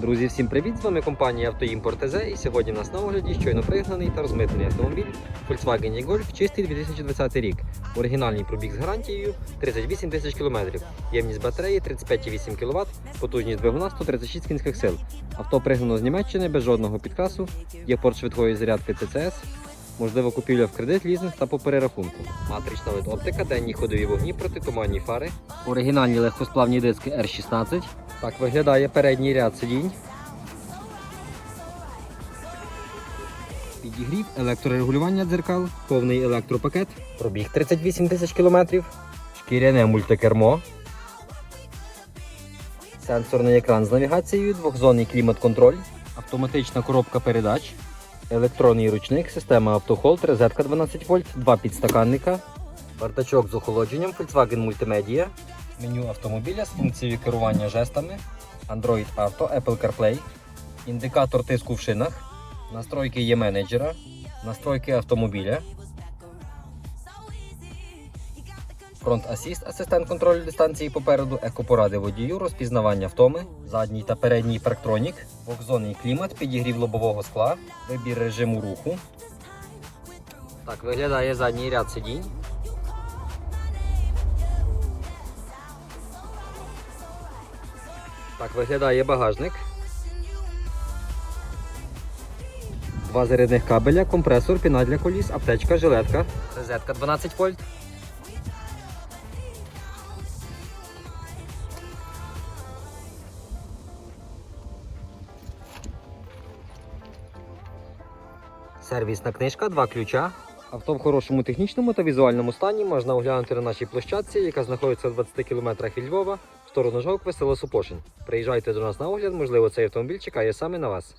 Друзі, всім привіт! З вами компанія Автоімпорт ТЗ і сьогодні в нас на огляді щойно пригнаний та розмитнений автомобіль Volkswagen e-Golf чистий 2020 рік. Оригінальний пробіг з гарантією 38 тисяч кілометрів. Ємність батареї 35,8 кВт, потужність двигуна 136 кінських сил. Авто пригнано з Німеччини без жодного підкрасу, є порт швидкої зарядки ЦЦС, можливо купівля в кредит, лізинг та по перерахунку. Матрична LED оптика, денні ходові вогні, протитуманні фари, оригінальні легкосплавні диски R16. Так виглядає передній ряд сидінь. Підігрів, електрорегулювання дзеркал, повний електропакет, пробіг 38 тисяч кілометрів, шкіряне мультикермо, сенсорний екран з навігацією, двохзонний клімат-контроль, автоматична коробка передач, електронний ручник, система автохолд, розетка 12 вольт, два підстаканника, бардачок з охолодженням, Volkswagen Multimedia, меню автомобіля з функцією керування жестами, Android Auto, Apple CarPlay, індикатор тиску в шинах, настройки є менеджера, настройки автомобіля, фронт асіст, асистент контролю дистанції попереду, екопоради водію, розпізнавання втоми, задній та передній парктронік, двохзонний клімат, підігрів лобового скла, вибір режиму руху. Так виглядає задній ряд сидінь. Так виглядає багажник. Два зарядних кабеля, компресор, піна для коліс, аптечка, жилетка. Розетка 12 вольт. Сервісна книжка, два ключа. Авто в хорошому технічному та візуальному стані можна оглянути на нашій площадці, яка знаходиться в 20 кілометрах від Львова, в сторону Жовкви, село Супошин. Приїжджайте до нас на огляд, можливо, цей автомобіль чекає саме на вас.